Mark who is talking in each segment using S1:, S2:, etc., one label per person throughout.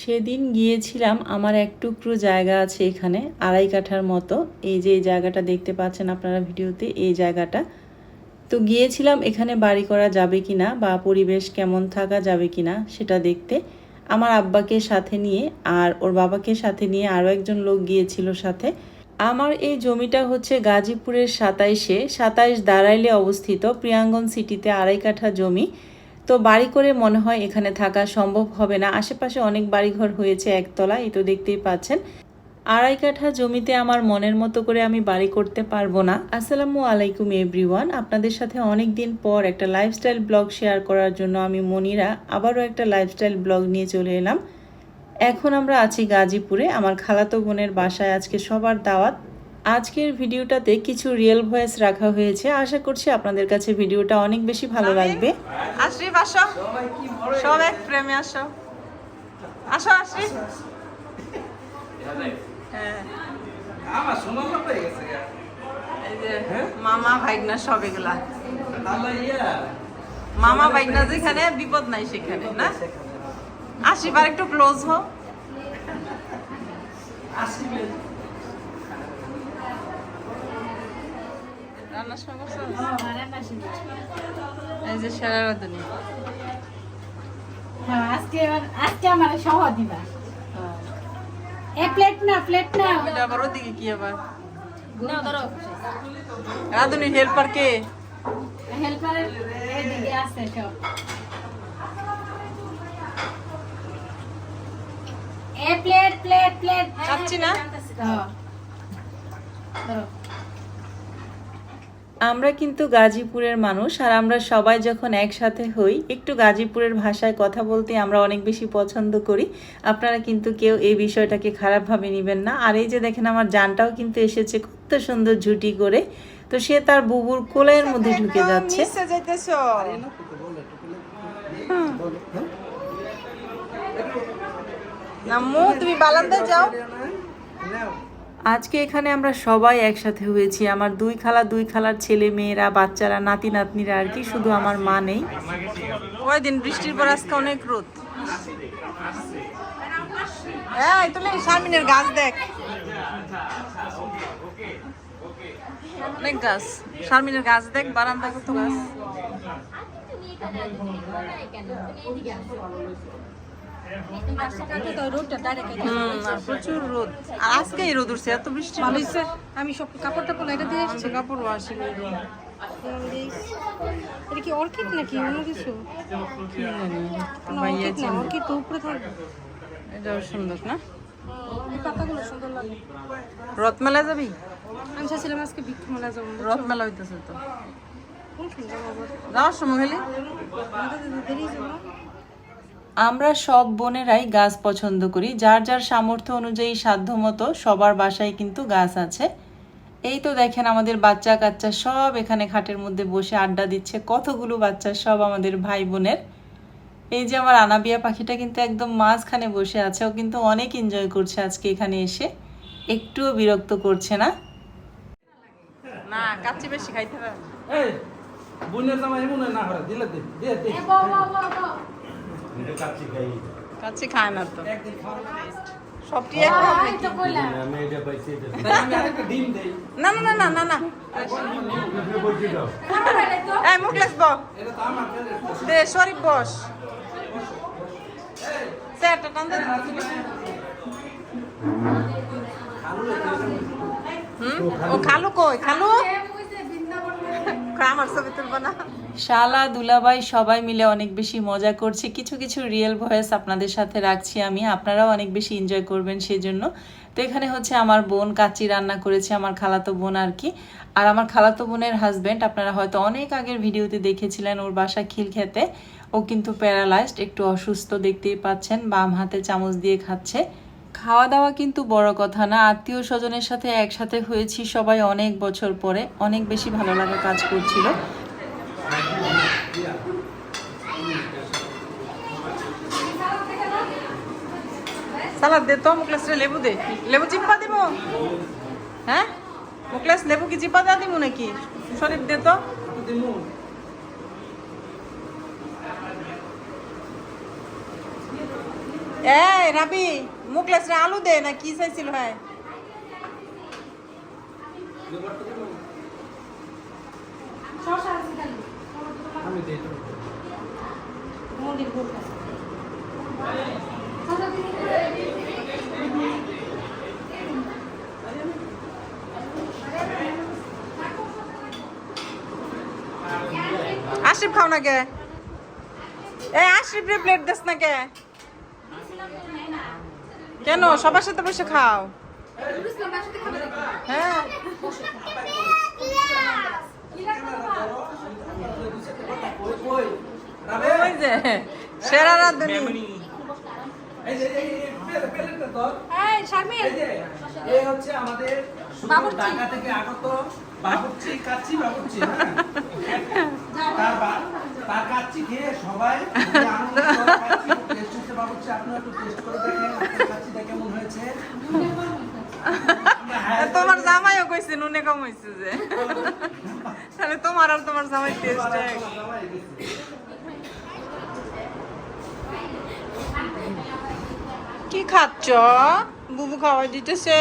S1: সেদিন গিয়েছিলাম, আমার এক টুকরো জায়গা আছে এখানে, আড়াই কাঠার মতো। এই যে এই জায়গাটা দেখতে পাচ্ছেন আপনারা ভিডিওতে, এই জায়গাটা। তো গিয়েছিলাম, এখানে বাড়ি করা যাবে কি না বা পরিবেশ কেমন থাকা যাবে কি না সেটা দেখতে। আমার আব্বাকে সাথে নিয়ে আর ওর বাবাকে সাথে নিয়ে আরও একজন লোক গিয়েছিল সাথে। আমার এই জমিটা হচ্ছে গাজীপুরের সাতাইশে। সাতাইশ দাঁড়াইলে অবস্থিত, প্রিয়াঙ্গন সিটিতে আড়াই কাঠা জমি। তো বাড়ি করে মনে হয় এখানে থাকা সম্ভব হবে না। আশেপাশে অনেক বাড়িঘর হয়েছে একতলা, এই তো দেখতেই পাচ্ছেন। আড়াই কাঠা জমিতে আমার মনের মতো করে আমি বাড়ি করতে পারব না। আসসালামু আলাইকুম এভরিওয়ান। আপনাদের সাথে অনেক দিন পর একটা লাইফস্টাইল ব্লগ শেয়ার করার জন্য আমি মনিরা আবারও একটা লাইফস্টাইল ব্লগ নিয়ে চলে এলাম। এখন আমরা আছি গাজীপুরে। আমার খালাতো বোনের বাসায় আজকে সবার দাওয়াত। আজকের ভিডিওটাতে কিছু রিয়েল ভয়েস রাখা হয়েছে। আশা করছি আপনাদের কাছে ভিডিওটা অনেক বেশি ভালো লাগবে।
S2: আশরিফ আসো। সব এক প্রেমে আসো। আসো আশরিফ। হ্যাঁ।
S3: আমার শোনা না পেয়ে গেছে গা।
S2: এই যে মামা ভাইগনা সব এগুলা। মামা ভাইগনা যেখানে বিপদ নাই সেখানে না? আশরিফ আর একটু ক্লোজ হো
S3: আসিবে
S2: রান্নার সময় করছ? এই যে সেরা রাঁধুনি
S4: হ্যাঁ, আজকে আজকে আমার সহ দিবা। এ প্লেট না প্লেট না।
S2: আবার ওদিকে কি আবার? হেল্পার কে?
S4: এদিকে আছে সব। এ প্লেট প্লেট প্লেট
S2: চাচ্ছি না?
S4: হ্যাঁ। ধরো।
S1: আমরা কিন্তু গাজীপুরের মানুষ আর আমরা সবাই যখন একসাথে হই একটু গাজীপুরের ভাষায় কথা বলতে আমরা অনেক বেশি পছন্দ করি। আপনারা কিন্তু কেউ এই বিষয়টাকে খারাপভাবে নেবেন না। আর এই যে দেখেন আমার জানটাও কিন্তু এসেছে কত সুন্দর ঝুটি করে। তো সে তার বুবুর কোলের মধ্যে ঢুকে যাচ্ছে।
S2: নামু তুমি যাও।
S1: আজকে এখানে আমরা সবাই একসাথে হয়েছি। আমার দুই খালা, দুই খালার ছেলে মেয়েরা, বাচ্চারা, নাতি, নাতনিরা আর কি, শুধু আমার মা নেই।
S2: ওই দিন বৃষ্টির পর আজকে অনেক রোদ। এই, তুলে শারমিনের গাছ দেখ। অনেক গাছ। শারমিনের গাছ দেখ, বারান্দা কত গাছ। প্রচুর রোদ। আর আজকে এই রোদ উঠছে এত বৃষ্টি।
S4: হয়েছে। আমি সব কাপড় টাপড় এটা দিয়ে এসেছি
S2: কাপড় আসেনি
S4: এটা কি অর্কিড নাকি? অন্য কিছু? অর্কিড তো উপরে থাকবে
S2: এটাও সুন্দর না?
S4: এই পাতাগুলো সুন্দর লাগে।
S2: রথ মেলা যাবি?
S4: আমি চাইছিলাম আজকে বিক্রি মেলা যাব
S2: রথ মেলা হইতেছে তো। যাওয়ার সময় হলে?
S4: দেরি যাব
S1: আমরা সব বোনেরাই গাছ পছন্দ করি। যার যার সামর্থ্য অনুযায়ী সাধ্য মতো সবার বাসায় কিন্তু গাছ আছে। এই তো দেখেন আমাদের বাচ্চা কাচ্চা সব এখানে খাটের মধ্যে বসে আড্ডা দিচ্ছে। কতগুলো বাচ্চা সব আমাদের ভাই বোনের। এই যে আমার আনাবিয়া পাখিটা কিন্তু একদম মাঝখানে বসে আছে। ও কিন্তু অনেক এনজয় করছে আজকে এখানে এসে। একটুও বিরক্ত করছে না।
S2: না কাচ্চি বেশি খাইতে পারে না।
S3: দিলে দে দে
S2: কাচ্চি খায় না তো। সবটি একরকম নাকি?
S3: তাই আমি আরেকটা ডিম দেই।
S2: না না না না না। না এই মুখলেস ব
S3: এটা তো আমার ফেলে
S2: দে শরীফ বস। স্যারটা টান হুম? ও খালু কই? খালু?
S1: শালা, দুলাভাই সবাই মিলে অনেক বেশি মজা করছে। কিছু কিছু রিয়েল ভয়েস আপনাদের সাথে রাখছি আমি। আপনারাও অনেক বেশি এনজয় করবেন সেজন্য। তো এখানে হচ্ছে আমার বোন কাচি রান্না করেছে, আমার খালাতো বোন আর কি। আর আমার খালাতো বোনের হাজবেন্ড আপনারা হয়তো অনেক আগের ভিডিওতে দেখেছিলেন ওর বাসা খিল খেতে ও কিন্তু প্যারালাইজড একটু অসুস্থ দেখতেই পাচ্ছেন, বাম হাতে চামচ দিয়ে খাচ্ছে। খাওয়া দাওয়া কিন্তু বড় কথা না। আত্মীয় স্বজনের সাথে একসাথে হয়েছি সবাই অনেক বছর পরে। অনেক বেশি ভালো লাগা কাজ করছিল।
S2: সালাদ দে তো লেবু দে। লেবু চিপা দিব? হ্যাঁ? মুখলেস লেবু কি চিপা দিব নাকি? শরীফ দে তো। এই রাবি মুখলেস রে আলু দে না কি চাইছিল হ্যাঁ?
S4: দিবি
S2: আশিফ খাও না কে? এই আশিফ রে প্লেট দেস না কে? কেন? সবার সাথে বসে খাও। হ্যাঁ। ওই সেরা রাঁধুনি।
S3: এই যে এই এই পেলে- পেলেটা ধর।
S4: এই শারমিন।
S3: এই যে, এই হচ্ছে আমাদের ঢাকা থেকে আগত বাবুর্চি কাচ্চি বাবুর্চি হ্যাঁ? তার তার কাচ্চি খেয়ে সবাই আনন্দ টেস্ট হচ্ছে। বাবুর্চি আপনারা একটু টেস্ট করে দেখেন আপনার কাচ্চিটা কেমন হয়েছে।
S2: তোমার জামাইও কইছে নুনে কম হইছে যে। তাহলে তোমার আর তোমার জামাই টেস্ট
S3: গেছে।
S2: কি খাচ্ছ? বুবু খাওয়াই দিতেছে।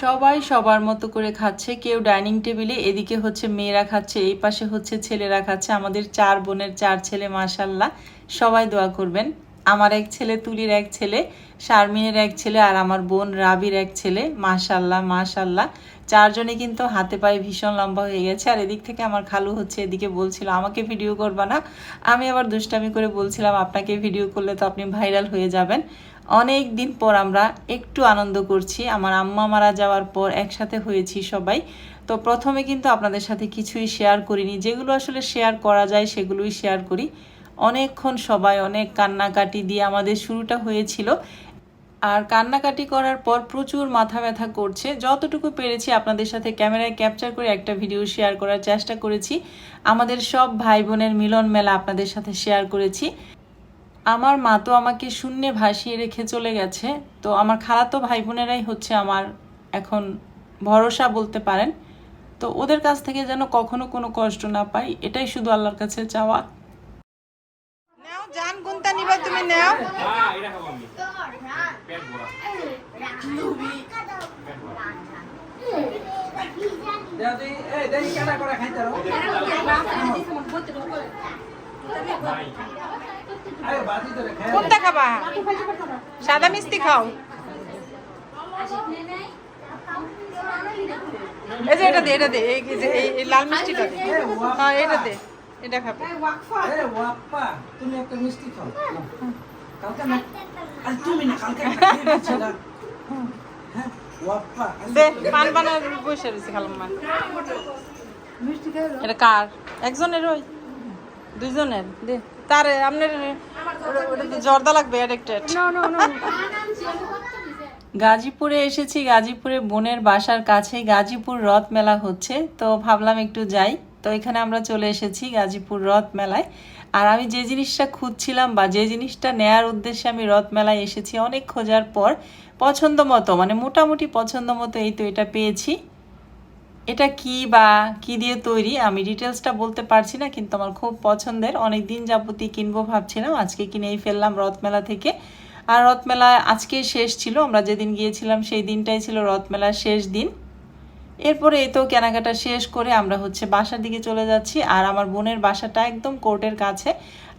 S1: সবাই সবার মতো করে খাচ্ছে, কেউ ডাইনিং টেবিলে, এদিকে হচ্ছে মেয়েরা খাচ্ছে, এই পাশে হচ্ছে ছেলেরা খাচ্ছে, আমাদের চার বোনের চার ছেলে মাশাল্লাহ সবাই দোয়া করবেন। আমার এক ছেলে, তুলির এক ছেলে, শারমিনের এক ছেলে, আর আমার বোন রাবির এক ছেলে মাশাল্লাহ মাশাল্লাহ চারজনে কিন্তু হাতে পায়ে ভীষণ লম্বা হয়ে গেছে, আর এদিক থেকে আমার খালু হচ্ছে এদিকে বলছিল, আমাকে ভিডিও করবা না? আমি আবার দুষ্টামি করে বলছিলাম, আপনাকে ভিডিও করলে তো আপনি ভাইরাল হয়ে যাবেন। অনেক দিন পর আমরা একটু আনন্দ করছি, আমার আম্মা মারা যাওয়ার পর একসাথে হয়েছি সবাই। তো প্রথমে কিন্তু আপনাদের সাথে কিছুই শেয়ার করিনি, যেগুলো আসলে শেয়ার করা যায় সেগুলোই শেয়ার করি। অনেকক্ষণ সবাই অনেক কান্নাকাটি দিয়ে আমাদের শুরুটা হয়েছিল। আর কান্নাকাটি করার পর প্রচুর মাথা ব্যথা করছে। যতটুকু পেরেছি আপনাদের সাথে ক্যামেরায় ক্যাপচার করে একটা ভিডিও শেয়ার করার চেষ্টা করেছি। আমাদের সব ভাই বোনের মিলন মেলা আপনাদের সাথে শেয়ার করেছি। আমার মা তো আমাকে শূন্যে ভাসিয়ে রেখে চলে গেছে। তো আমার খালাতো ভাই বোনেরাই হচ্ছে আমার এখন ভরসা বলতে পারেন। তো ওদের কাছ থেকে যেন কখনো কোনো কষ্ট না পাই এটাই শুধু আল্লাহর কাছে চাওয়া।
S2: নেও জান কোনটা নিবা তুমি নেও।
S3: দেও
S2: কোনটা খাবা? সাদা মিষ্টি খাও। এই যে এটা দে এটা দে এই যে এই এই লাল মিষ্টিটা দে। হ্যাঁ এটা দে এটা খাবে।
S3: তুমি একটা মিষ্টি খাও। কালকে না আরে তুমি না কালকে একটা খেয়ে দিয়েছিলা। হ্যাঁ ওয়াপ্পা
S2: দে পান বানার বসে রয়েছে খালাম এটা কার একজনের ওই দুইজনের দে তার আপনার জর্দা লাগবে অ্যাডিক্টেড
S1: গাজীপুরে এসেছি গাজীপুরে বোনের বাসার কাছে গাজীপুর রথ মেলা হচ্ছে তো ভাবলাম একটু যাই। তো এখানে আমরা চলে এসেছি গাজীপুর রথ মেলায় আর আমি যে জিনিসটা খুঁজছিলাম বা যে জিনিসটা নেয়ার উদ্দেশ্যে আমি রথ মেলায় এসেছি, অনেক খোঁজার পর পছন্দ মতো মানে মোটামুটি পছন্দ মতো এই তো এটা পেয়েছি। এটা কি বা কি দিয়ে তৈরি আমি ডিটেলসটা বলতে পারছি না, কিন্তু আমার খুব পছন্দের। অনেক দিন যাবতই কিনবো ভাবছিলাম, আজকে কিনেই ফেললাম রথমেলা থেকে। আর রথমেলা আজকে শেষ ছিল, আমরা যেদিন গিয়েছিলাম সেই দিনটাই ছিল রথমেলার শেষ দিন। এরপরে এই তো কেনাকাটা শেষ করে আমরা হচ্ছে বাসার দিকে চলে যাচ্ছি। আর আমার বোনের বাসাটা একদম কোর্টের কাছে।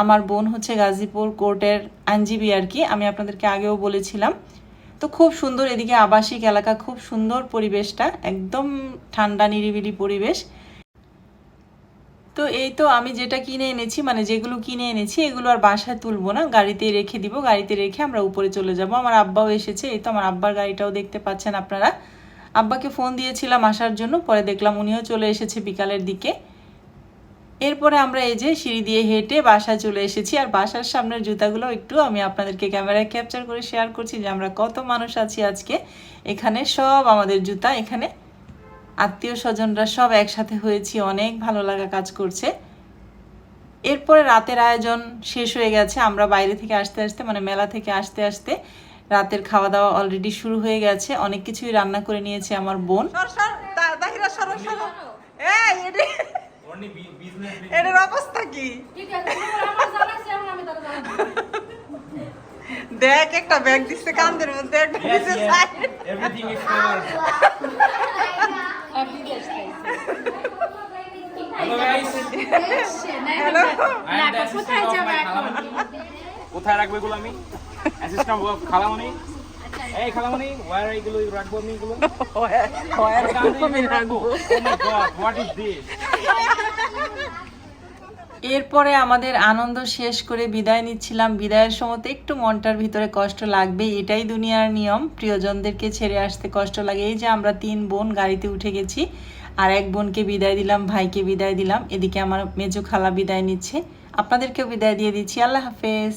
S1: আমার বোন হচ্ছে গাজীপুর কোর্টের আইনজীবী আর কি। আমি আপনাদেরকে আগেও বলেছিলাম। তো খুব সুন্দর এদিকে আবাসিক এলাকা, খুব সুন্দর পরিবেশটা, একদম ঠান্ডা নিরিবিলি পরিবেশ। তো এই তো আমি যেটা কিনে এনেছি মানে যেগুলো কিনে এনেছি, এগুলো আর বাসায় তুলবো না। গাড়িতেই রেখে দিব, গাড়িতে রেখে আমরা উপরে চলে যাব। আমার আব্বাও এসেছে। এই তো আমার আব্বার গাড়িটাও দেখতে পাচ্ছেন আপনারা। আব্বাকে ফোন দিয়েছিলাম আসার জন্য, পরে দেখলাম উনিও চলে এসেছে বিকালের দিকে। এরপরে আমরা এই যে সিঁড়ি দিয়ে হেঁটে বাসায় চলে এসেছি, আর বাসার সামনের জুতাগুলো একটু আমি আপনাদেরকে ক্যামেরায় ক্যাপচার করে শেয়ার করছি যে আমরা কত মানুষ আছি আজকে। এখানে সব আমাদের জুতা, এখানে আত্মীয় স্বজনরা সব একসাথে হয়েছি, অনেক ভালো লাগা কাজ করছে। এরপরে রাতের আয়োজন শেষ হয়ে গেছে, আমরা বাইরে থেকে আসতে আসতে মানে মেলা থেকে আসতে আসতে রাতের খাওয়া দাওয়া অলরেডি শুরু হয়ে গেছে। অনেক কিছুই রান্না করে নিয়েছে আমার বোন।
S2: এটার অবস্থা কি? দেখ একটা ব্যাগ দিচ্ছে কান্দের মধ্যে একটা দিচ্ছে
S5: কোথায় রাখবে এগুলো আমি অ্যাসিস্ট্যান্ট খালামণি এই খালামণি ওয়ার এগুলো রাখব আমি এগুলো
S2: আমি রাখব।
S5: Oh my god, what is this?
S1: এরপরে আমাদের আনন্দ শেষ করে বিদায় নিচ্ছিলাম। বিদায়ের সময় তো একটু মনটার ভিতরে কষ্ট লাগবে এটাই দুনিয়ার নিয়ম। প্রিয়জনদেরকে ছেড়ে আসতে কষ্ট লাগে। এই যে আমরা তিন বোন গাড়িতে উঠে গেছি আর এক বোনকে বিদায় দিলাম ভাইকে বিদায় দিলাম। এদিকে আমার মেজো খালা বিদায় নিচ্ছে। আপনাদেরকেও বিদায় দিয়ে দিচ্ছি। আল্লাহ হাফেজ।